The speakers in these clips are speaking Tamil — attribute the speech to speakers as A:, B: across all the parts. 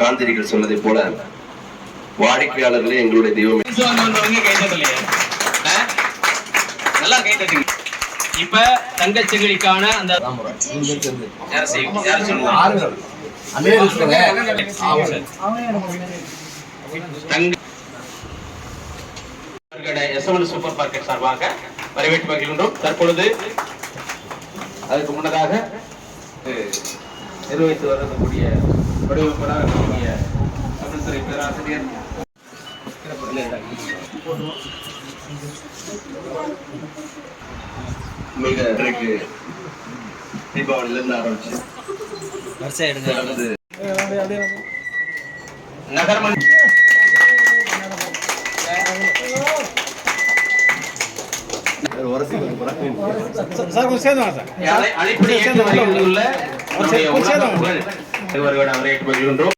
A: காந்திரிகள் சொன்னதை போல வாடிக்கையாளர்களே எங்களுடைய தெய்வம்.
B: நல்லா கை இப்ப தங்கச்சங்கிலிக்கான அந்த சூப்பர் மார்க்கெட் சார்பாக வரவேற்று மகிழ்கின்றோம். தற்பொழுது அதுக்கு முன்னதாக நிர்வகித்து வரக்கூடிய வடிவமைப்பாளர் இருக்கக்கூடிய தமிழ்துறை பேராசிரியர்
A: மிக இன்றைக்கு தீபாவளியில இருந்து ஆரம்பிச்சு தொடர்ந்து
B: நகர்மன் அழை- அழைப்பினை ஏற்று வருகின்றுள்ள நம்முடைய உலக புகழ் வருகின்றோம்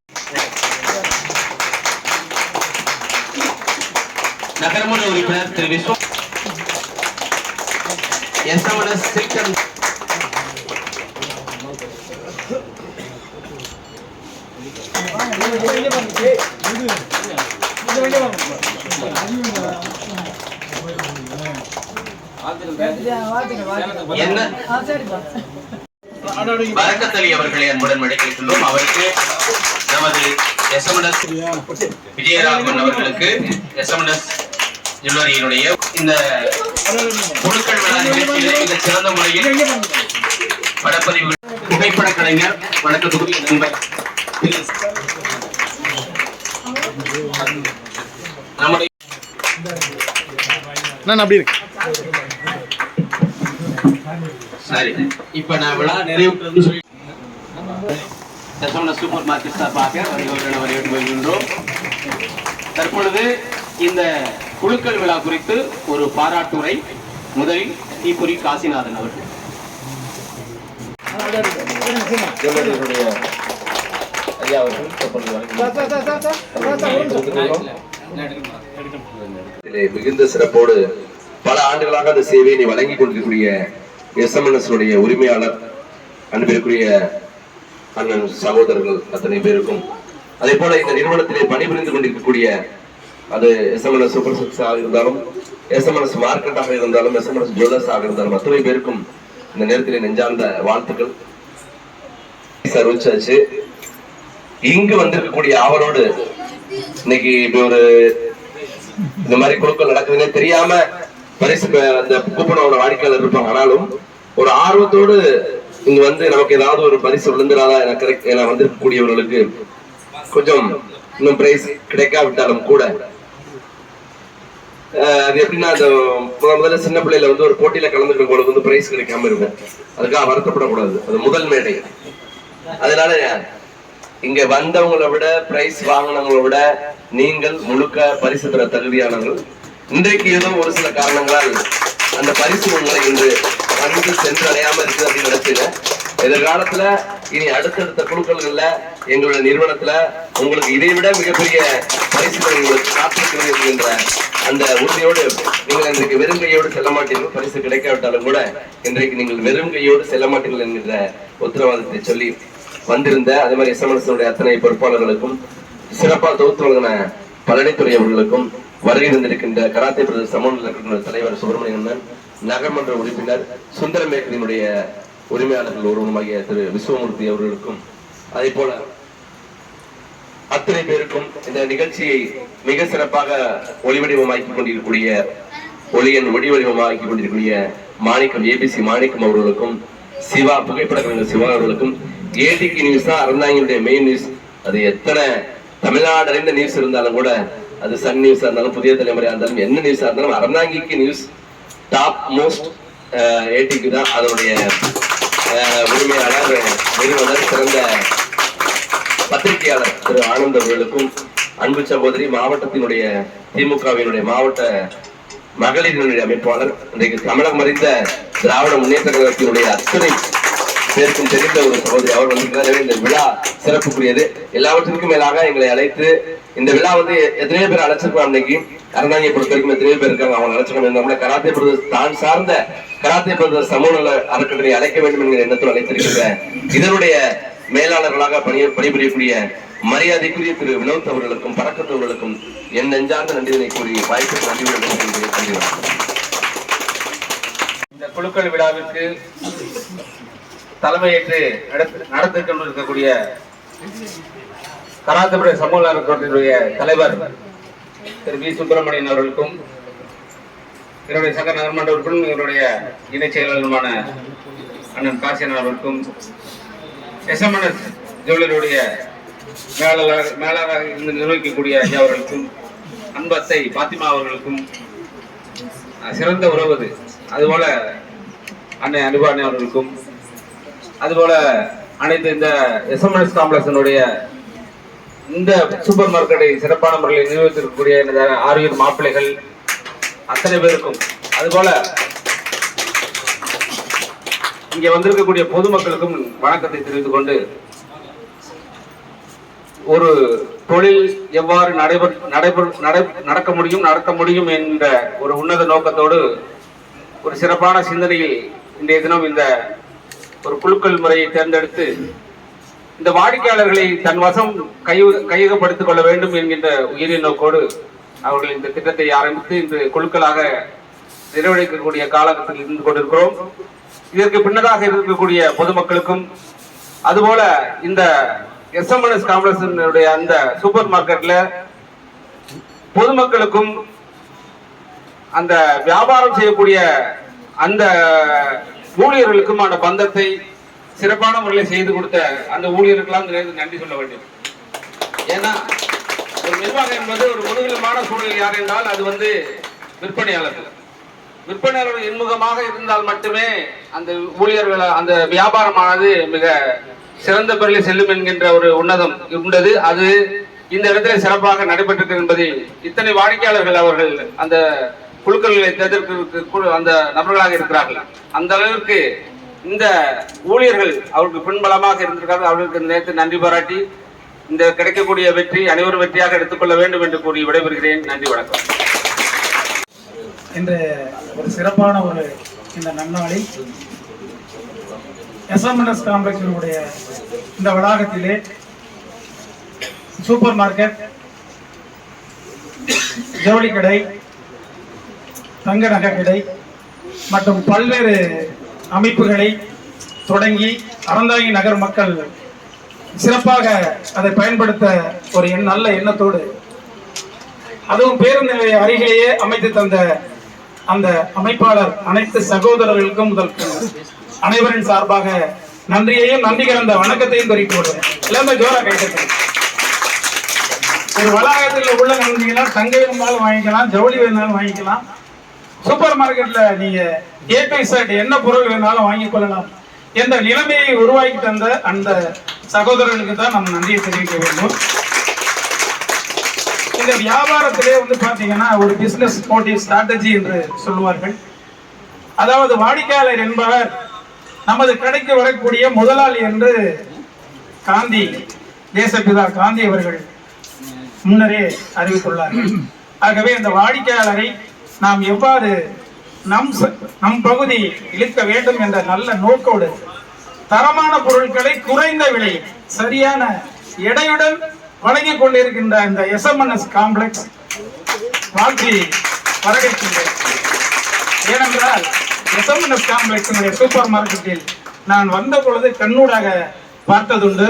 B: நகர்மன்ற உறுப்பினர் திரு விஸ்வ எஸ்எம்எஸ் சில்கன் என்ன? வரக்கத்தலி அவர்களை அன்புடன் மடிக்கின்றோம் அவருக்கு நமது எஸ்எம்எஸ் விஜயராகவன் அவர்களுக்கு எஸ்எம்எஸ் ஜுவல்லரியினுடைய இந்த குழுக்கள் விழா நிகழ்ச்சியிலே மிக சிறந்த முறையில் படப்பதிவு புகைப்பட கலைஞர் வணக்கத்துக்குரிய நண்பர். நம்முடைய
C: நான் அப்படி இருக்கு
B: சரி. இப்ப நான் விழா நிறைவுற்றது சொல்லி தசமன சூப்பர் மார்க்கெட் சார்பாக வணிகர்கள் வரவேற்று வருகின்றோம் தற்பொழுது இந்த குழுக்கள் விழா குறித்து ஒரு பாராட்டுரை முதலில் தீபுரி காசிநாதன் அவர்கள்.
A: மிகுந்த சிறப்போடு பல ஆண்டுகளாக அந்த சேவையை நீ வழங்கி கொண்டிருக்கக்கூடிய எஸ்எம்என்எஸ் உடைய உரிமையாளர் அன்பிற்குரிய அண்ணன் சகோதரர்கள் அத்தனை பேருக்கும். அதே போல இந்த நிறுவனத்திலே பணிபுரிந்து கொண்டிருக்கக்கூடிய அது எஸ்எம்என்எஸ் சூப்பர் சிக்ஸாக இருந்தாலும் எஸ்எம்என்எஸ் மார்க்கெட்டாக இருந்தாலும் எஸ்எம்என்எஸ் ஜுவல்லர்ஸ் ஆக இருந்தாலும் அத்தனை பேருக்கும் இந்த நேரத்திலே நெஞ்சார்ந்த வாழ்த்துக்கள். சர்வச்சாச்சு இங்கு வந்திருக்கக்கூடிய ஆவலோடு இன்னைக்கு இப்படி ஒரு இந்த மாதிரி குழுக்கள் நடக்குதுன்னே தெரியாம பரிசு அந்த கூப்பனோட வாடிக்கையாளர் இருப்பாங்க. ஆனாலும் ஒரு ஆர்வத்தோடு இங்க வந்து நமக்கு ஏதாவது ஒரு பரிசு விழுந்துராதா என கிடைக்க என வந்திருக்கக்கூடியவர்களுக்கு கொஞ்சம் இன்னும் பிரைஸ் கிடைக்காவிட்டாலும் கூட அது எப்படின்னா அந்த முதல்ல சின்ன பிள்ளையில வந்து ஒரு போட்டியில கலந்துக்கிறவங்களுக்கு வந்து பிரைஸ் கிடைக்காம இருக்கும் அதுக்காக வருத்தப்படக்கூடாது. அது முதல் மேடை. அதனால இங்க வந்தவங்களை விட பிரைஸ் வாங்கினவங்களை விட நீங்கள் முழுக்க பரிசு பெற தகுதியானவர்கள் இன்றைக்கு ஏதோ ஒரு சில காரணங்களால் அந்த பரிசு உங்களை இன்று வந்து சென்றடையாம இருக்குது அப்படின்னு நினைச்சீங்க. எதிர்காலத்துல இனி அடுத்தடுத்த குழுக்கள்கள்ல எங்களுடைய நிறுவனத்துல உங்களுக்கு இதை விட மிகப்பெரிய பரிசுகள் உங்களுக்கு காத்திருக்கிறது என்கின்ற அந்த உறுதியோடு நீங்கள் இன்றைக்கு வெறும் கையோடு செல்ல மாட்டீர்கள். பரிசு கிடைக்காவிட்டாலும் கூட இன்றைக்கு நீங்கள் வெறும் கையோடு செல்ல மாட்டீர்கள் என்கின்ற உத்தரவாதத்தை சொல்லி வந்திருந்த அதே மாதிரி எஸ்எம்எஸ் அத்தனை பொறுப்பாளர்களுக்கும் சிறப்பாக தொகுத்து வழங்கின பழனித்துறை அவர்களுக்கும் வருகை தந்திருக்கின்ற கராத்தே பிரதேச சமூக தலைவர் சுப்பிரமணியன் நகர்மன்ற உறுப்பினர் சுந்தரமேகனினுடைய உரிமையாளர்கள் ஒருவருமாகிய திரு விஸ்வமூர்த்தி அவர்களுக்கும் அதே போல அத்தனை பேருக்கும் இந்த நிகழ்ச்சியை மிக சிறப்பாக ஒளிவடிவமாக்கி கொண்டிருக்கக்கூடிய ஒளியன் ஒளி வடிவமாக்கி கொண்டிருக்கக்கூடிய மாணிக்கம் ஏபிசி மாணிக்கம் அவர்களுக்கும் சிவா புகைப்பட கலைஞர் சிவா அவர்களுக்கும் ஏடிக்கு நியூஸ் தான் அறந்தாங்களுடைய மெயின் நியூஸ் அது எத்தனை தமிழ்நாடு அறிந்த நியூஸ் இருந்தாலும் கூட அது சன் நியூஸா இருந்தாலும் புதிய தலைமுறையா இருந்தாலும் என்ன நியூஸா இருந்தாலும் அறந்தாங்கிக்கு நியூஸ் டாப் மோஸ்ட் ஏடிக்கு தான் அதனுடைய அஹ், உரிமையாளர் நிறுவனர் சிறந்த பத்திரிகையாளர் திரு ஆனந்த் அவர்களுக்கும் அன்பு சகோதரி மாவட்டத்தினுடைய திமுகவினுடைய மாவட்ட மகளிரினுடைய அமைப்பாளர் இன்றைக்கு தமிழகம் அறிந்த திராவிட முன்னேற்ற கழகத்தினுடைய அத்தனை பேருக்கும் தெரிந்த ஒரு சகோதரி. அவர் வந்திருக்கிறார் இந்த விழா சிறப்புக்குரியது. எல்லாவற்றிற்கும் மேலாக எங்களை அழைத்து இந்த விழா வந்து எத்தனையோ பேர் அழைச்சிருக்கோம் அன்னைக்கு. அறந்தாங்க பொறுத்த வரைக்கும் எத்தனையோ பேர் இருக்காங்க. அவங்க அழைச்சிருக்கோம். நம்மளை கராத்தே பிரதேச தான் சார்ந்த கராத்தே பிரதேச சமூக நல அறக்கட்டளை அழைக்க வேண்டும் என்கிற எண்ணத்தில் அழைத்திருக்கின்ற இதனுடைய மேலாளர்களாக பணி பணிபுரியக்கூடிய மரியாதைக்குரிய திரு வினோத் அவர்களுக்கும் பறக்கத்தவர்களுக்கும் என் நெஞ்சார்ந்த நன்றிதனை கூறி வாய்ப்பு நன்றி நன்றி
C: இந்த குழுக்கள் விழாவிற்கு தலைமையேற்று நடத்திக்கொண்டு இருக்கக்கூடிய கொண்டிருக்கக்கூடிய சமூக நலக்கோட்டினுடைய தலைவர் திரு வி சுப்பிரமணியன் அவர்களுக்கும் என்னுடைய சங்க நகர்மன்ற உறுப்பினரும் என்னுடைய இணைச் செயலாளருமான அண்ணன் காசியன் அவர்களுக்கும் எஸ்எம்என்எஸ் ஜுவல்லருடைய மேலாளர் மேலாளராக இருந்து நிர்வகிக்கக்கூடிய ஐயா அவர்களுக்கும் அன்பத்தை பாத்திமா அவர்களுக்கும் சிறந்த உறவு அதுபோல அன்னை அனுபானி அவர்களுக்கும் அதுபோல அனைத்து இந்த எஸ்எம்எஸ் காம்ப்ளெக்ஸினுடைய இந்த சூப்பர் மார்க்கெட்டை சிறப்பான முறையில் நிர்வகித்திருக்கக்கூடிய எனது ஆரியர் மாப்பிள்ளைகள் அத்தனை பேருக்கும். அதுபோல இங்கே வந்திருக்கக்கூடிய பொதுமக்களுக்கும் வணக்கத்தை தெரிவித்துக் கொண்டு ஒரு தொழில் எவ்வாறு நடைபெற நடைபெற நடக்க முடியும் நடத்த முடியும் என்ற ஒரு உன்னத நோக்கத்தோடு ஒரு சிறப்பான சிந்தனையில் இன்றைய தினம் இந்த ஒரு குழுக்கள் முறையை தேர்ந்தெடுத்து இந்த வாடிக்கையாளர்களை தன் வசம் கையு கையகப்படுத்திக் கொள்ள வேண்டும் என்கின்ற உயரிய நோக்கோடு அவர்கள் இந்த திட்டத்தை ஆரம்பித்து இன்று குழுக்களாக நிறைவடைக்கக்கூடிய காலகட்டத்தில் இருந்து கொண்டிருக்கிறோம். இதற்கு பின்னதாக இருக்கக்கூடிய பொதுமக்களுக்கும் அதுபோல இந்த எஸ்எம்என்எஸ் காம்ப்ளெக்ஸினுடைய அந்த சூப்பர் மார்க்கெட்ல பொதுமக்களுக்கும் அந்த வியாபாரம் செய்யக்கூடிய அந்த ஊழியர்களுக்குமான பந்தத்தை சிறப்பான முறையில் செய்து கொடுத்த அந்த ஊழியர்களுக்கெல்லாம் நன்றி சொல்ல வேண்டும். ஏன்னா ஒரு நிர்வாகம் என்பது ஒரு முதுகலமான சூழல் யார் என்றால் அது வந்து விற்பனையாளர்கள். விற்பனையாளர்கள் இன்முகமாக இருந்தால் மட்டுமே அந்த ஊழியர்கள் அந்த வியாபாரமானது மிக சிறந்த முறையில் செல்லும் என்கின்ற ஒரு உன்னதம் உண்டது. அது இந்த இடத்துல சிறப்பாக நடைபெற்றிருக்கு என்பதை இத்தனை வாடிக்கையாளர்கள் அவர்கள் அந்த குழுக்களை தேர்ந்தெடுக்க அந்த நபர்களாக இருக்கிறார்கள். அந்த அளவிற்கு இந்த ஊழியர்கள் அவருக்கு பின்பலமாக இருந்திருக்கார்கள் அவர்களுக்கு இந்த நேரத்தில் நன்றி பாராட்டி இந்த கிடைக்கக்கூடிய வெற்றி அனைவரும் வெற்றியாக எடுத்துக்கொள்ள வேண்டும் என்று கூறி விடைபெறுகிறேன். நன்றி வணக்கம்.
D: இன்று ஒரு சிறப்பான ஒரு இந்த நன்னாளில் எஸ்எம்என்எஸ் காம்ப்ளெக்ஸினுடைய இந்த வளாகத்திலே சூப்பர் மார்க்கெட் ஜவுளி கடை தங்க நகை கடை மற்றும் பல்வேறு அமைப்புகளை தொடங்கி அறந்தாங்கி நகர் மக்கள் சிறப்பாக அதை பயன்படுத்த ஒரு எண் நல்ல எண்ணத்தோடு அதுவும் பேருந்து நிலைய அருகிலேயே அமைத்து தந்த அந்த அமைப்பாளர் அனைத்து சகோதரர்களுக்கும் முதல் அனைவரின் சார்பாக நன்றியையும் நன்றி கலந்த வணக்கத்தையும் தெரிவித்து கொள்கிறேன். எல்லாமே ஜோரா ஒரு வளாகத்தில் உள்ள நன்றிகளாம் தங்க வேணும்னாலும் வாங்கிக்கலாம் ஜவுளி வேணும்னாலும் வாங்கிக்கலாம். சூப்பர் மார்க்கெட்ல நீங்க ஏ டு இசட் என்ன பொருள் வேணாலும் வாங்கி கொள்ளலாம். என்ற நிலைமையை உருவாக்கி தந்த அந்த சகோதரர்களுக்கு தான் நம்ம நன்றியை தெரிவிக்க வேண்டும். இந்த வியாபாரத்திலே வந்து பாத்தீங்கன்னா ஒரு பிசினஸ் மோட்டிவ் ஸ்ட்ராட்டஜி என்று சொல்லுவார்கள். அதாவது வாடிக்கையாளர் என்பவர் நமது கடைக்கு வரக்கூடிய முதலாளி என்று காந்தி தேசப்பிதா காந்தி அவர்கள் முன்னரே அறிவித்துள்ளார்கள். ஆகவே இந்த வாடிக்கையாளரை நாம் எவ்வாறு நம் நம் பகுதி இழுக்க வேண்டும் என்ற நல்ல நோக்கோடு தரமான பொருட்களை குறைந்த விலையில் சரியான எடையுடன் வழங்கிக் கொண்டிருக்கின்ற இந்த எஸ்எம்என்எஸ் காம்ப்ளெக்ஸ் வாழ்த்தி வரவேற்கின்றேன். ஏனென்றால் எஸ்எம்என்எஸ் காம்ப்ளெக்ஸினுடைய சூப்பர் மார்க்கெட்டில் நான் வந்த பொழுது கண்ணூடாக பார்த்ததுண்டு.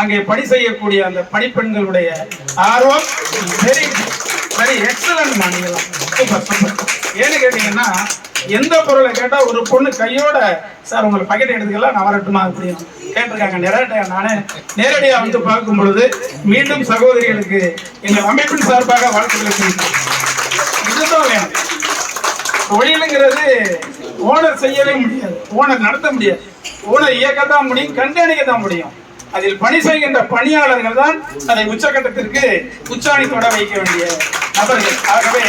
D: அங்கே பணி செய்யக்கூடிய அந்த பணிப்பெண்களுடைய ஆர்வம் வெரி வெரி எக்ஸலன்ட் நீங்களாம் சூப்பர் சூப்பர். ஏன்னு கேட்டீங்கன்னா எந்த பொருளை கேட்டால் ஒரு பொண்ணு கையோட சார் உங்களுக்கு பக்கெட் எடுத்துக்கலாம் நான் வரட்டுமா அப்படின்னு கேட்டிருக்காங்க. நேரடியா நானே நேரடியாக வந்து பார்க்கும் பொழுது மீண்டும் சகோதரிகளுக்கு எங்கள் அமைப்பின் சார்பாக வாழ்த்துக்களை தெரிவிக்கிறேன். இதுதான் வேணும். தொழிலுங்கிறது ஓனர் செய்யவே முடியாது. ஓனர் நடத்த முடியாது. ஓனர் இயக்கத்தான் முடியும் கண்காணிக்க தான் முடியும். அதில் பணி செய்கின்ற பணியாளர்கள் தான் அதை உச்சகட்டத்திற்கு உச்சாணி தொட வைக்க வேண்டிய நபர்கள். ஆகவே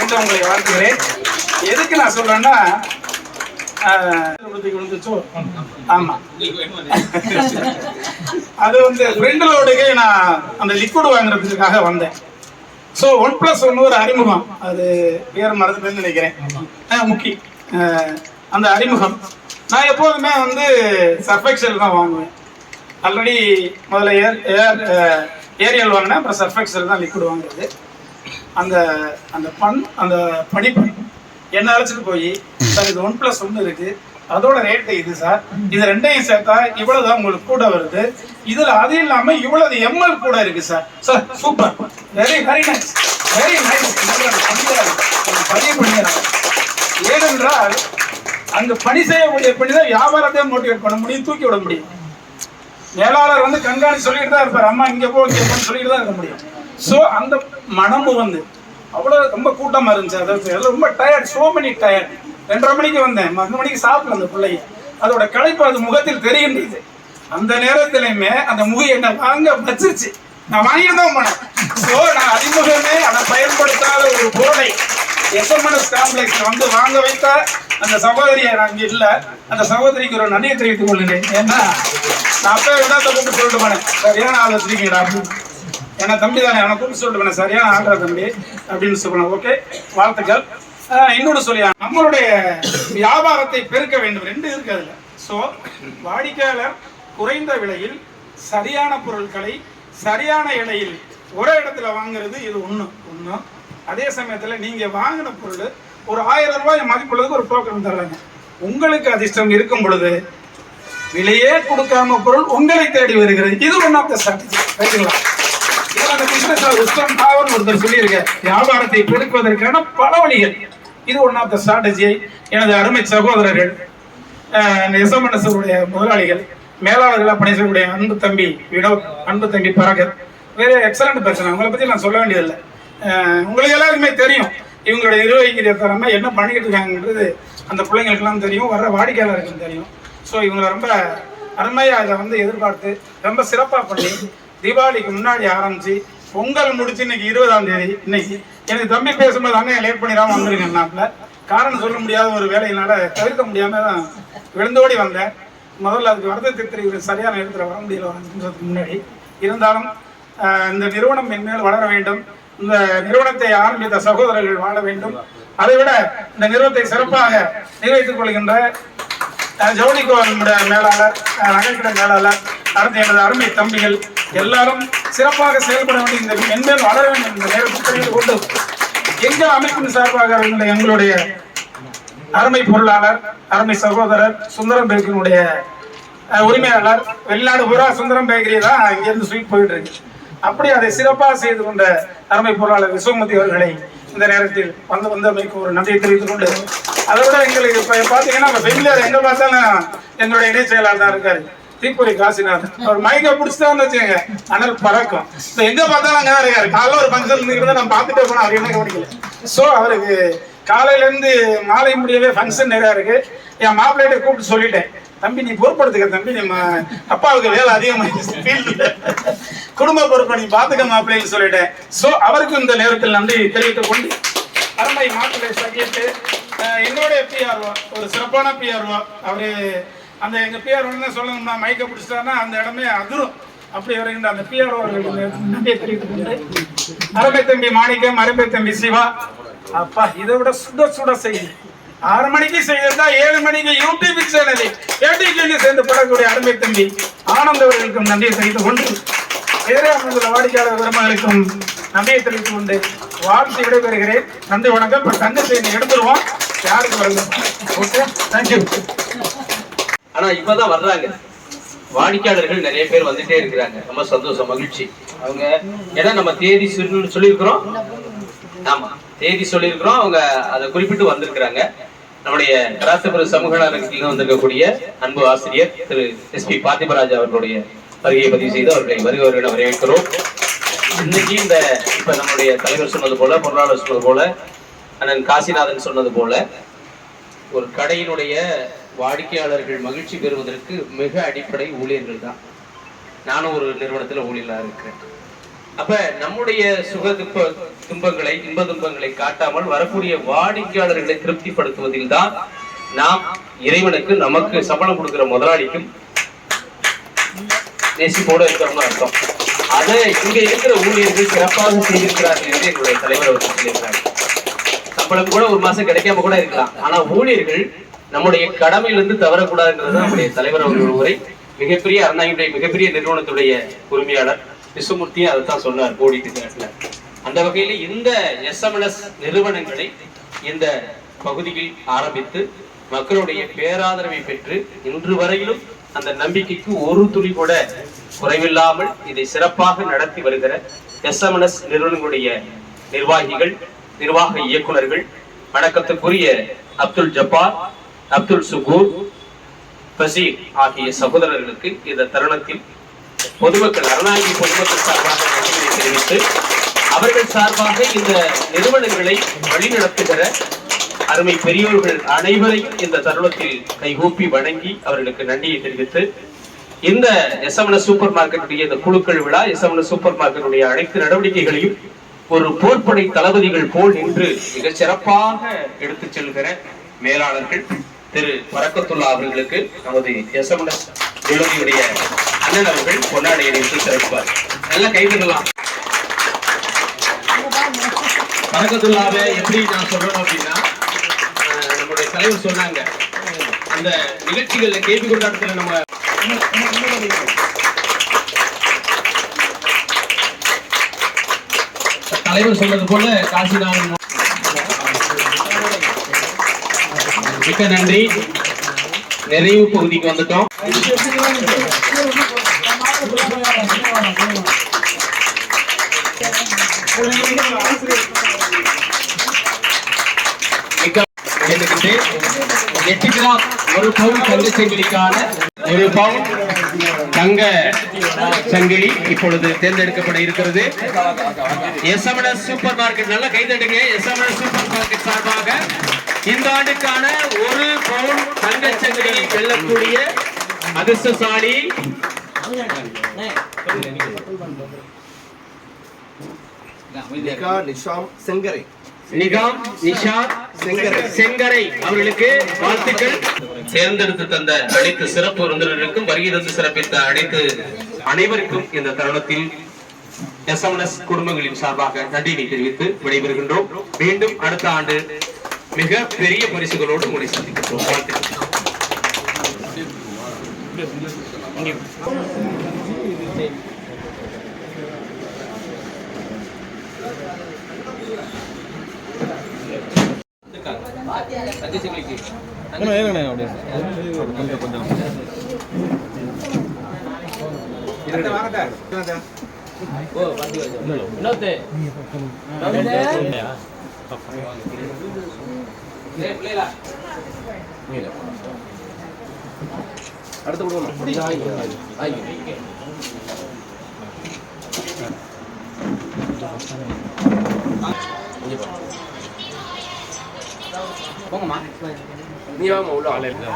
D: என்று உங்களை வாழ்த்துகிறேன். எதுக்கு நான் சொல்றேன்னா ஆமா. அது வந்து ஃப்ரெண்டோடைய நான் அந்த லிக்விட் வாங்குறதுக்காக வந்தேன். ஸோ ஒன் பிளஸ் ஒன் ஒரு அறிமுகம். அது பேர் மறந்துட்டேன்னு நினைக்கிறேன். ஆ, முக்கி. அந்த அறிமுகம். நான் எப்போதுமே வந்து சர்ஃபெக்சல் தான் வாங்குவேன். ஆல்ரெடி முதல்ல ஏர் ஏர் ஏரியல் வாங்கினேன் அப்புறம் சர்ஃபெக்சல் தான் லிக்விட் வாங்குறது. அந்த அந்த பண் அந்த படிப்பெண் என்ன அழைச்சிட்டு போய் சார் இது ஒன் பிளஸ் ஒன்று இருக்கு. அதோட ரேட்டு இது சார். இது ரெண்டையும் சேர்த்தா இவ்வளவுதான் உங்களுக்கு கூட வருது. இதுல அது இல்லாம இவ்வளவு எம்எல் கூட இருக்கு sir. Sir super very very nice very nice பதிவு பண்ணிடுறாங்க ஏனென்றால் அங்கு பணி செய்யக்கூடிய பணி தான் வியாபாரத்தை மோட்டிவேட் பண்ண முடியும் தூக்கி விட முடியும். மேலாளர் வந்து கண்காணி சொல்லிட்டு தான் இருப்பார். அம்மா இங்க போ இங்க போன்னு சொல்லிட்டு தான் இருக்க முடியும். ஸோ அந்த மனமும் வந்து அவ்வளோ ரொம்ப கூட்டமாக இருந்துச்சு. அதாவது ரொம்ப டயர்ட் சோ மெனி டயர்ட் ரெண்டரை மணிக்கு வந்தேன். பத்து மணிக்கு சாப்பிடல அந்த பிள்ளைய. அதோட களைப்பு அது முகத்தில் தெரிகின்றது. அந்த நேரத்திலையுமே அந்த முக என்ன வாங்க வச்சிருச்சு. நான் வாங்கியிருந்தோம் தான் போனேன் ஸோ நான் அறிமுகமே அதை பயன்படுத்தாத ஒரு பொருளை எஸ்எம்எஸ் காம்ப்ளெக்ஸ்ல வந்து வாங்க வைத்தா அந்த சகோதரியை நான் இங்கே இல்லை. அந்த சகோதரிக்கு ஒரு நன்றியை தெரிவித்துக் கொள்கிறேன். ஏன்னா நான் அப்பவே விடாத கூப்பிட்டு சொல்லிட்டு போனேன் சரியான ஆள் அப்படின்னு ஏன்னா தம்பி தானே அவனை கூப்பிட்டு சொல்லிட்டு போனேன் சரியான ஆடுற தம்பி? அப்படின்னு சொல்லணும். ஓகே வாழ்த்துக்கள். இன்னொன்று இன்னொன்னு சொல்லி நம்மளுடைய வியாபாரத்தை பெருக்க வேண்டும். ரெண்டு இருக்கு அதில். ஸோ வாடிக்கையாளர் குறைந்த விலையில் சரியான பொருட்களை சரியான இடையில் ஒரே இடத்துல வாங்குறது இது ஒன்று ஒன்று அதே சமயத்தில் நீங்கள் வாங்கின பொருள் ஒரு ஆயிரம் ரூபாய் மதிப்புள்ளதுக்கு ஒரு டோக்கன் தர்றாங்க. உங்களுக்கு அதிர்ஷ்டம் இருக்கும் பொழுது விலையே கொடுக்காம பொருள் உங்களை தேடி வருகிறது. இது ஒன் ஆஃப் த ஸ்ட்ராட்டஜி ரைட்டுங்களா அந்த பிசினஸ்ல உஸ்டம் பாவர் ஒருத்தர் சொல்லியிருக்கேன் வியாபாரத்தை பெருக்குவதற்கான பல வழிகள். இது ஒன் ஆஃப் த ஸ்ட்ராட்டஜியை எனது அருமை சகோதரர்கள் எஸ்எம்என்எஸ் முதலாளிகள் மேலாளர்களாக பணி செய்யக்கூடிய அன்பு தம்பி வினோத் அன்பு தம்பி பரகர். வேற எக்ஸலண்ட் பிரச்சனை உங்களை பற்றி நான் சொல்ல வேண்டியதில்லை. உங்களுக்கு எல்லாருக்குமே தெரியும். இவங்களுடைய நிர்வகிக்கிற திறமை என்ன பண்ணிக்கிட்டு இருக்காங்கன்றது அந்த பிள்ளைங்களுக்கெல்லாம் தெரியும். வர்ற வாடிக்கையாளருக்கும் தெரியும். ஸோ இவங்களை ரொம்ப அருமையாக அதை வந்து எதிர்பார்த்து ரொம்ப சிறப்பாக பண்ணி தீபாவளிக்கு முன்னாடி ஆரம்பிச்சு பொங்கல் முடிச்சு இன்னைக்கு இருபதாம் தேதி இன்னைக்கு எனக்கு தம்பி பேசும்போது அண்ணன் லேட் பண்ணிடாம வந்திருக்கேன் நாட்டில் காரணம் சொல்ல முடியாத ஒரு வேலையினால தவிர்க்க முடியாம தான் விழுந்தோடி வந்தேன். முதல்ல அதுக்கு வருத்தத்தை தெரிவிக்கிற சரியான நேரத்தில் வர முடியல ஒரு அஞ்சு நிமிஷத்துக்கு முன்னாடி. இருந்தாலும் இந்த நிறுவனம் மென்மேல் வளர வேண்டும். இந்த நிறுவனத்தை ஆரம்பித்த சகோதரர்கள் வாழ வேண்டும். அதை விட இந்த நிறுவனத்தை சிறப்பாக நிர்வகித்துக் கொள்கின்ற அஹ், ஜவுளி மேலாளர் நகைக்கிட மேலாளர் அடுத்து எனது அருமை தம்பிகள் எல்லாரும் சிறப்பாக செயல்பட வேண்டிய இந்த மென்மேல் வளர வேண்டும் இந்த நேரத்தில் தெரிந்து கொண்டு எங்கள் அமைப்பின் சார்பாக இருந்த எங்களுடைய அருமை பொருளாளர் அருமை சகோதரர் சுந்தரம் பேக்கரினுடைய உரிமையாளர் வெளிநாடு பூரா சுந்தரம் பேக்கரி தான் இங்கிருந்து ஸ்வீட் போயிட்டு இருக்கு. அப்படி அதை சிறப்பாக செய்து கொண்ட அருமை பொருளாளர் விஸ்வமூர்த்தி அவர்களை இந்த நேரத்தில் வந்து வந்தமைக்கு ஒரு நன்றியை தெரிவித்துக் கொண்டு அதை விட எங்களுக்கு இப்ப பாத்தீங்கன்னா ஃபெமிலியார் எங்க பார்த்தாலும் எங்களுடைய இணை செயலாளர் தான் இருக்காரு. தீப்பொறி காசிநாதன். அவர் மைக்க பிடிச்சிதான் வச்சுங்க அனல் பறக்கும். இப்ப எங்க பார்த்தாலும் அங்கதான் இருக்காரு. காலைல ஒரு ஃபங்க்ஷன் இருந்துக்கிறத நான் பார்த்துட்டே போனேன் அவர் என்ன கவனிக்கல. ஸோ அவருக்கு காலையிலேருந்து மாலை முடியவே ஃபங்க்ஷன் நிறையா இருக்கு. என் மாப்பிள்ளைகிட்ட கூப்பிட்டு சொல்லிட்டேன். தம்பி நீ பொறுப்படுத்துக்க தம்பி. நம்ம அப்பாவுக்கு வேலை அதிகமாக ஃபீல்டு குடும்ப பொறுப்பை நீ பார்த்துக்க மாப்பிள்ளைன்னு சொல்லிட்டேன். ஸோ அவருக்கும் இந்த நேரத்தில் நன்றி தெரிவித்துக் கொண்டு அருமை மாப்பிள்ளை சகிட்டு என்னுடைய பிஆர்ஓ ஒரு சிறப்பான பிஆர்ஓ அவரு அந்த எங்க பிஆர்ஓன்னு சொல்லணும்னா மைக்க பிடிச்சிட்டாருன்னா அந்த இடமே அதிரும். அப்படி வருகின்ற அந்த பிஆர்ஓ அவர்களுக்கு நன்றியை தெரிவித்துக் கொண்டு அருமை தம்பி மாணிக்கம் அருமை தம்பி சிவா. அப்பா இதை விட சுட சுட செய்தி. ஆறு மணிக்கு செய்யறதா ஏழு மணிக்கு யூடியூப் சேனலில் ஏடிக்கு சேர்ந்து படக்கூடிய அருமை தம்பி ஆனந்த அவர்களுக்கும் நன்றியை தெரிவித்துக் கொண்டு வேற அமர்ந்துள்ள வாடிக்கையாளர் பெருமகளுக்கும் நன்றியை தெரிவித்துக் கொண்டு வாழ்த்து விடைபெறுகிறேன். நன்றி வணக்கம். இப்ப தங்கத்தை எடுத்துருவோம். யாருக்கு வருது ஓகே தேங்க்யூ
B: ஆனா இப்பதான் வர்றாங்க. வாடிக்கையாளர்கள் நிறைய பேர் வந்துட்டே இருக்கிறாங்க. ரொம்ப சந்தோஷம் மகிழ்ச்சி. அவங்க ஏன்னா நம்ம தேதி சொல்லியிருக்கிறோம். ஆமா தேதி சொல்லியிருக்கிறோம். அவங்க அதை குறிப்பிட்டு வந்திருக்கிறாங்க. நம்முடைய ராசபுர சமூக நலத்தில் வந்திருக்கக்கூடிய அன்பு ஆசிரியர் திரு எஸ் பி பார்த்திபராஜ் அவர்களுடைய வருகையை பதிவு செய்து அவர்களை வருகிறவர்களிடம் வரவேற்கிறோம். இன்னைக்கு இந்த இப்ப நம்முடைய தலைவர் சொன்னது போல பொருளாளர் சொன்னது போல அண்ணன் காசிநாதன் சொன்னது போல ஒரு கடையினுடைய வாடிக்கையாளர்கள் மகிழ்ச்சி பெறுவதற்கு மிக அடிப்படை ஊழியர்கள் தான். நானும் ஒரு நிறுவனத்தில் ஊழியர்களா இருக்கிறேன். அப்ப நம்முடைய சுக துப்ப துன்பங்களை இன்ப துன்பங்களை காட்டாமல் வரக்கூடிய வாடிக்கையாளர்களை திருப்திப்படுத்துவதில் தான் நாம் இறைவனுக்கு நமக்கு சம்பளம் கொடுக்கிற முதலாளிக்கும் நேசிப்போடு இருக்கிறோம்னு அர்த்தம். அதை இங்க இருக்கிற ஊழியர்கள் சிறப்பாக செய்திருக்கிறார்கள் என்று எங்களுடைய தலைவர் அவர்கள் சொல்லியிருக்கிறார். சம்பளம் கூட ஒரு மாசம் கிடைக்காம கூட இருக்கலாம். ஆனா ஊழியர்கள் நம்முடைய கடமையிலிருந்து தவறக்கூடாதுன்றது நம்முடைய தலைவர் அவர்கள் உரை மிகப்பெரிய அறந்தாங்கியுடைய மிகப்பெரிய நிறுவனத்துடைய உரிமையாளர் விசுமூர்த்தியும் அதை தான் சொன்னார் கோடி திட்டத்துல. அந்த வகையில் இந்த எஸ்எம்எஸ் நிறுவனங்களை இந்த பகுதியில் ஆரம்பித்து மக்களுடைய பேராதரவை பெற்று இன்று வரையிலும் அந்த நம்பிக்கைக்கு ஒரு துளி கூட குறைவில்லாமல் இதை சிறப்பாக நடத்தி வருகிற எஸ்எம்எஸ் நிறுவனங்களுடைய நிர்வாகிகள் நிர்வாக இயக்குனர்கள் வணக்கத்துக்குரிய அப்துல் ஜப்பார் அப்துல் சுகூர் பசீர் ஆகிய சகோதரர்களுக்கு இந்த தருணத்தில் பொதுமக்கள் அரணாகி பொதுமக்கள் சார்பாக நன்றியை தெரிவித்து அவர்கள் சார்பாக இந்த நிறுவனங்களை வழிநடத்துகிற அருமை பெரியோர்கள் அனைவரையும் இந்த தருணத்தில் கைகூப்பி வணங்கி அவர்களுக்கு நன்றியை தெரிவித்து இந்த எஸ்எம்எஸ் சூப்பர் மார்க்கெட்டுடைய இந்த குழுக்கள் விழா எஸ்எம்எஸ் சூப்பர் மார்க்கெட்டுடைய அனைத்து நடவடிக்கைகளையும் ஒரு போர்ப்படை தளபதிகள் போல் நின்று மிக சிறப்பாக எடுத்துச் செல்கிற மேலாளர்கள் திரு வரக்கத்துல்லா அவர்களுக்கு நமது எஸ்எம்எஸ் ஜுவல்லரியுடைய அண்ணன் அவர்கள் பொன்னாடியை நின்று சிறப்பார். நல்லா கைவிடலாம் வரக்கத்துல்லாவை எப்படி நான் சொல்றேன் அப்படின்னா அஹ், நம்முடைய தலைவர் சொன்னாங்க. அந்த நிகழ்ச்சிகள்ல கேள்வி கொண்டாட்டத்துல நம்ம தலைவர் சொன்னது போல காசிநாதன். மிக்க நன்றி. நிறைவு பகுதிக்கு வந்துட்டோம். எட்டு கிராம் ஒரு பவுன் தங்க சங்கிலிக்கான ஒரு பவுன் தங்க சங்கிலி இப்பொழுது தேர்ந்தெடுக்கப்பட இருக்கிறது. எஸ்எம்எஸ் சூப்பர் மார்க்கெட் நல்ல கைதட்டுங்க எஸ்எம்எஸ் சூப்பர் மார்க்கெட் சார்பாக இந்த ஆண்டுக்கான ஒரு பவுன் தங்க சங்கிலியை வெல்லக்கூடிய அதிர்ஷ்டசாலி.
A: நிஷாம் செங்கரை.
B: நிகாம் நிஷாத்
A: செங்கரை.
B: செங்கரை அவர்களுக்கு வாழ்த்துக்கள். தேர்ந்தெடுத்து தந்த அனைத்து சிறப்பு விருந்தினர்களுக்கும் வருகை தந்து சிறப்பித்த அனைத்து அனைவருக்கும் இந்த தருணத்தில் எஸ்எம்எஸ் குடும்பங்களின் சார்பாக நன்றியை தெரிவித்து விடைபெறுகின்றோம். மீண்டும் அடுத்த ஆண்டு மிக பெரிய பரிசுகளோடு உங்களை சந்திக்கின்றோம். வாழ்த்துக்கள்.
A: கொஞ்சம் கொஞ்சம் அடுத்து கொடுக்கணும் நீ வாங்க உள்ள இருக்கியா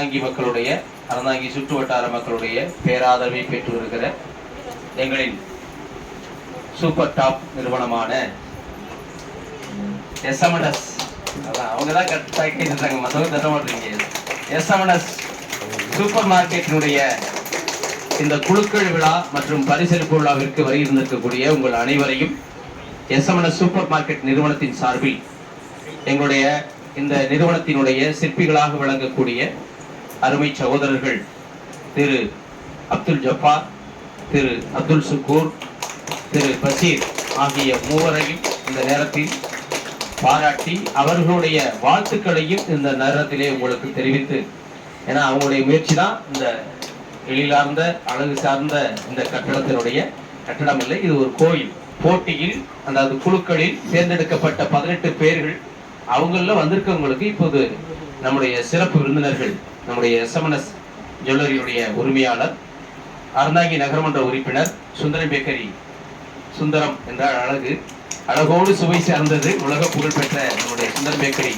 B: அறந்தாங்கி மக்களுடைய அறந்தாங்கி சுற்று வட்டார மக்களுடைய பேராதரவை பெற்று வருகிற எங்களின் சூப்பர் டாப் நிறுவனமான எஸ்எம்என்எஸ் அதான் அவங்க தான் கரெக்டாக மற்றவங்க மாட்டீங்க. எஸ்எம்என்எஸ் சூப்பர் மார்க்கெட்டினுடைய இந்த குழுக்கள் விழா மற்றும் பரிசளிப்பு விழாவிற்கு வருகின்றிருக்கக்கூடிய உங்கள் அனைவரையும் எஸ்எம்என்எஸ் சூப்பர் மார்க்கெட் நிறுவனத்தின் சார்பில் எங்களுடைய இந்த நிறுவனத்தினுடைய சிற்பிகளாக விளங்கக்கூடிய அருமை சகோதரர்கள் திரு அப்துல் ஜப்பார் திரு அப்துல் சுக்கூர் திரு பசீர் ஆகிய மூவரையும் இந்த நேரத்தில் பாராட்டி அவர்களுடைய வாழ்த்துக்களையும் இந்த நேரத்திலே உங்களுக்கு தெரிவித்து ஏன்னா அவங்களுடைய முயற்சி தான் இந்த எழிலார்ந்த அழகு சார்ந்த இந்த கட்டடத்தினுடைய கட்டடம் இல்லை இது ஒரு கோயில். போட்டியில் அதாவது குழுக்களில் தேர்ந்தெடுக்கப்பட்ட பதினெட்டு பேர்கள் அவங்களில் வந்திருக்கவங்களுக்கு இப்போது நம்முடைய சிறப்பு விருந்தினர்கள் நம்முடைய எஸ்எம்என்எஸ் ஜுவல்லரியுடைய உரிமையாளர் அறந்தாங்கி நகரமன்ற உறுப்பினர் சுந்தரம் பேக்கரி சுந்தரம் என்றால் அழகு. அழகோடு சுவை சார்ந்தது உலக புகழ் பெற்ற நம்முடைய சுந்தரம் பேக்கரி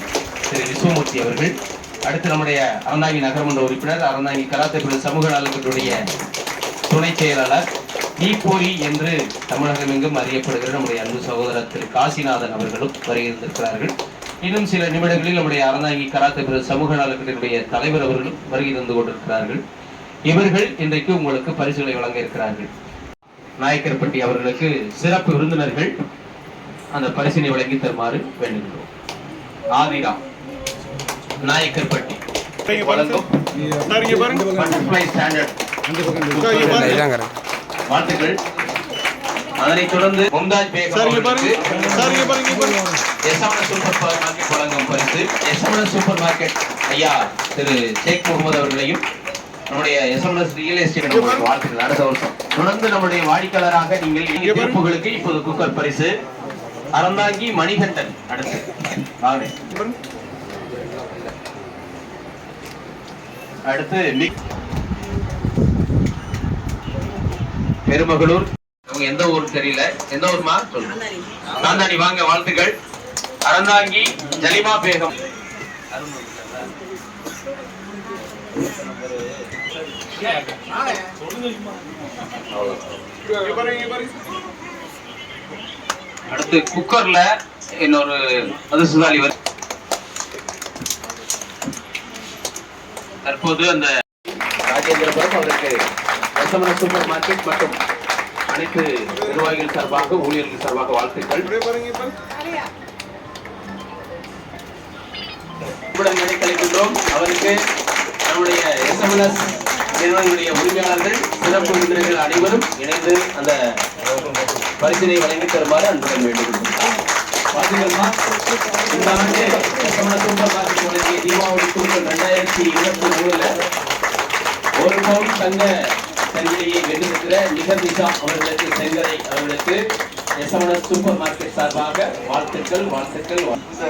B: திரு விஸ்வமூர்த்தி அவர்கள். அடுத்து நம்முடைய அறந்தாங்கி நகரமன்ற உறுப்பினர் அறந்தாங்கி கராத்தே சமூக நலக்கட்டுடைய துணை செயலாளர் தீப்பொறி என்று தமிழகம் எங்கும் அறியப்படுகிற நம்முடைய அன்பு சகோதரர் திரு காசிநாதன் அவர்களும் வருகின்றிருக்கிறார்கள் இன்னும் சில நிமிடங்களில் நம்முடைய அறந்தாங்கி கராத்தே பிரிவு சமூக நலக்கட்டுடைய தலைவர் அவர்களும் வருகை தந்து கொண்டிருக்கிறார்கள். இவர்கள் இன்றைக்கு உங்களுக்கு பரிசுகளை வழங்க இருக்கிறார்கள். நாயக்கர்பட்டி அவர்களுக்கு சிறப்பு விருந்தினர்கள் அந்த பரிசினை வழங்கி தருமாறு வேண்டுகிறோம் ஆதிரா நாயக்கர்பட்டி வாழ்த்துக்கள். அதனைத் தொடர்ந்து Mumtaj Begum SMS super market வழங்கும் பரிசு. எஸ்எம்எஸ் சூப்பர் மார்க்கெட் ஐயா திரு ஷேக் முகமது அவர்களையும் நம்முடைய எஸ்எம்எஸ் ரியல் எஸ்டேட் உங்களுக்கு வாழ்த்துக்கள். அடுத்த வருஷம். தொடர்ந்து நம்முடைய வாடிக்கையாளராக நீங்கள் இங்கே திருப்புகளுக்கு இப்போது குக்கர் பரிசு. அறந்தாங்கி மணிகண்டன். அடுத்து. வாங்க. அடுத்து மிக் பெருமகளூர். அவங்க எந்த ஊர் தெரியல. எந்த ஊர்மா? சொல்லுங்க. வாங்க வாழ்த்துக்கள். அறந்தாங்கி ஜலிமா பேகம். அடுத்து குக்கர்ல இன்னொரு அதிர்ஷ்டசாலி வரு தற்போது அந்த ராஜேந்திரபுரம் அவருக்கு வசமன சூப்பர் மார்க்கெட் மற்றும் அனைத்து நிர்வாகிகள் சார்பாக ஊழியர்கள் சார்பாக வாழ்த்துக்கள். நினைக்கலைக்கின்றோம் நம்முடைய எஸ்எம்எல்எஸ் நிறுவனங்களுடைய உரிமையாளர்கள் சிறப்பு விருந்தினர்கள் அனைவரும் இணைந்து அந்த பரிசினை வழங்கி தருமாறு அன்புடன் வேண்டுகின்றோம் பார்த்தீங்கன்னா இந்த ஆண்டு எஸ்எம்எஸ் சூப்பர் மார்க்கெட் வழங்கிய தீபாவளி குழுக்கள் ரெண்டாயிரத்தி இருபத்தி மூணுல ஒரு பவுன் தங்க சங்கிலியை வென்றிருக்கிற நிகர் நிஷா அவர்களுக்கு செங்கரை அவர்களுக்கு எஸ்எம்எஸ் சூப்பர் மார்க்கெட் சார்பாக வாழ்த்துக்கள் வாழ்த்துக்கள்.
E: இந்த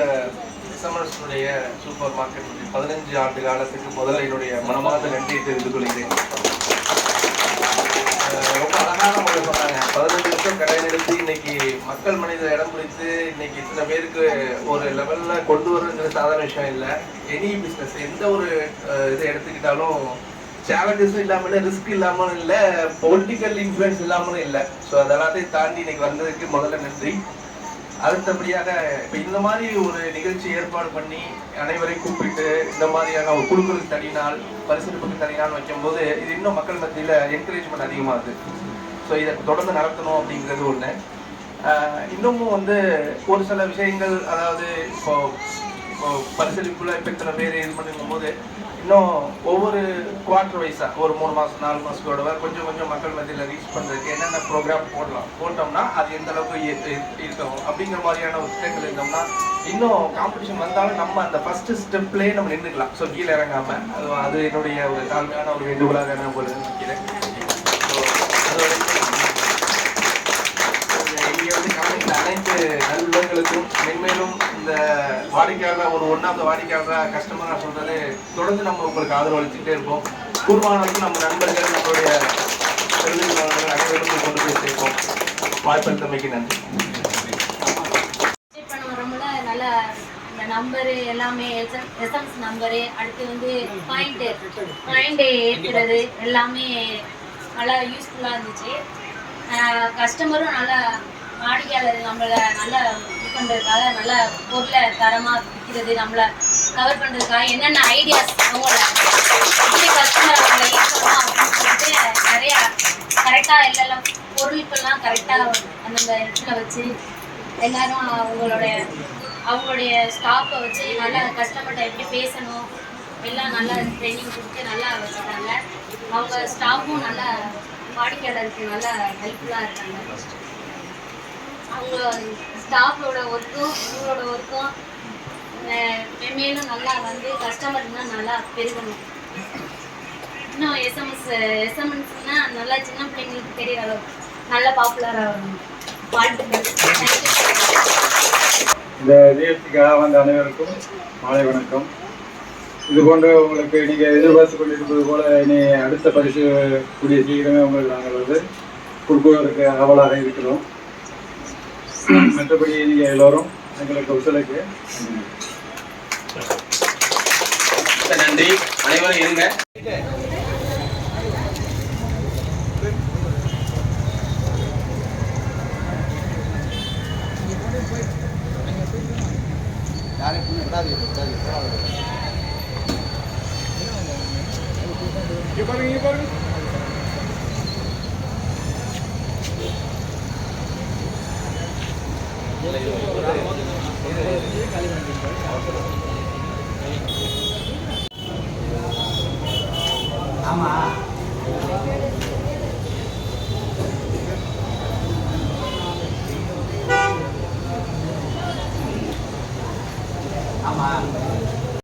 E: எஸ்எம்எஸ்னுடைய சூப்பர் மார்க்கெட் பதினஞ்சு ஆண்டு காலத்துக்கு முதல்ல என்னுடைய மனமார்ந்த நன்றியை தெரிந்து கொள்கிறேன். ரொம்ப அழகான முறை சொன்னாங்க. பதினஞ்சு வருஷம் கடை நிறுத்தி இன்னைக்கு மக்கள் மனித இடம் பிடித்து இன்னைக்கு இத்தனை பேருக்கு ஒரு லெவல்ல கொண்டு வர்றதுங்கிறது சாதாரண விஷயம் இல்லை. எனி பிஸ்னஸ் எந்த ஒரு இதை எடுத்துக்கிட்டாலும் சேலஞ்சஸும் இல்லாமல் இல்லை ரிஸ்க் இல்லாமலும் இல்லை பொலிட்டிக்கல் இன்ஃப்ளூயன்ஸ் இல்லாமலும் இல்லை. ஸோ அதெல்லாத்தையும் தாண்டி இன்னைக்கு வந்ததுக்கு முதல்ல நன்றி. அடுத்தபடியாக இப்போ இந்த மாதிரி ஒரு நிகழ்ச்சி ஏற்பாடு பண்ணி அனைவரையும் கூப்பிட்டு இந்த மாதிரியான ஒரு குழுக்களுக்கு தனி நாள் பரிசீலிப்புக்கு தனி வைக்கும்போது இது இன்னும் மக்கள் மத்தியில் என்கரேஜ்மெண்ட் அதிகமாகுது ஸோ இதை தொடர்ந்து நடத்தணும் அப்படிங்கிறது ஒன்று இன்னமும் வந்து ஒரு சில விஷயங்கள் அதாவது இப்போ இப்போ இப்போ இத்தனை பேர் இது பண்ணிருக்கும் போது இன்னும் ஒவ்வொரு குவார்டர் வைஸாக ஒரு மூணு மாதம் நாலு மாதத்தோட கொஞ்சம் கொஞ்சம் மக்கள் மத்தியில் ரீச் பண்ணுறதுக்கு என்னென்ன ப்ரோக்ராம் போடலாம் போட்டோம்னா அது எந்த அளவுக்கு இ- இருக்கும் அப்படிங்கிற மாதிரியான ஒரு திட்டங்கள் இருந்தோம்னா இன்னும் காம்படிஷன் வந்தாலும் நம்ம அந்த ஃபஸ்ட்டு ஸ்டெப்லேயே நம்ம நின்றுக்கலாம். ஸோ கீழே இறங்காமல் அது அது என்னுடைய ஒரு தாழ்மையான ஒரு வேண்டுகோளாக நான் ஒரு நினைக்கிறேன் ஸோ அதோட இங்கே வந்து கம்பெனியில் அனைத்து நல்லுள்ளங்களுக்கும் மென்மேலும் இந்த வாடிக்கையாளர் ஒரு ஒன்றாவது வாடிக்கையாளராக கஸ்டமராக சொல்கிறதே தொடர்ந்து நம்ம உங்களுக்கு ஆதரவு அளிச்சுட்டே இருப்போம் கூடுமானவரைக்கும் நம்ம நண்பர்கள் நம்மளுடைய அனைவருக்கும் கொண்டு போய் சேர்ப்போம். வாய்ப்பளித்தமைக்கு நன்றி.
F: பண்ண நல்ல இந்த நம்பரு எல்லாமே எஸ்எம்எஸ் நம்பரு அடுத்து வந்து பாயிண்ட் பாயிண்ட் ஏற்றுறது எல்லாமே நல்லா யூஸ்ஃபுல்லாக இருந்துச்சு. கஸ்டமரும் நல்லா வாடிக்கையாளர் நம்மளை நல்லா பண்ணுறதுக்காக நல்ல பொருளை தரமாக விற்கிறது நம்மளை கவர் பண்ணுறதுக்காக என்னென்ன ஐடியாஸ் அவங்கள எப்படி கஸ்டமர் அவங்கள ஈர்க்கணும் அப்படின்னு சொல்லிட்டு நிறையா கரெக்டாக எல்லாம் பொருட்கள்லாம் கரெக்டாக அந்தந்த இடத்துல வச்சு எல்லாரும் அவங்களுடைய அவங்களுடைய ஸ்டாஃப்பை வச்சு நல்லா கஸ்டமர்கிட்ட எப்படி பேசணும் எல்லாம் நல்லா ட்ரைனிங் கொடுத்து நல்லா வச்சுருக்காங்க அவங்க ஸ்டாஃபும் நல்லா வாடிக்கையாளருக்கு நல்லா ஹெல்ப்ஃபுல்லாக இருக்காங்க. அவங்க ஸ்டாஃபோட ஒர்க்கும் உங்களோட ஒர்க்கும் மேலும் நல்லா வந்து கஸ்டமர் நல்லா பெருகணும். இன்னும் எஸ்எம்எஸ் எஸ்எம்எஸ்னா நல்லா சின்ன பிள்ளைங்களுக்கு தெரியற அளவுக்கு நல்லா பாப்புலராக வரணும்
G: இந்த நிகழ்ச்சிக்காக வந்த அனைவருக்கும் மாலை வணக்கம். இது போன்ற உங்களுக்கு நீங்கள் எதிர்பார்த்து கொண்டிருப்பது போல இனி அடுத்த பரிசு கூடிய சீக்கிரமே உங்களுக்கு நாங்கள் வந்து கொடுக்குவதற்கு அவலாக இருக்கிறோம். மற்றபடி நீங்கள் எல்லோரும் எங்களுக்கு ஒத்துழைப்பு
B: நன்றி. அனைவரும் இருங்க. பாருங்க பாருங்க. ஆமாம்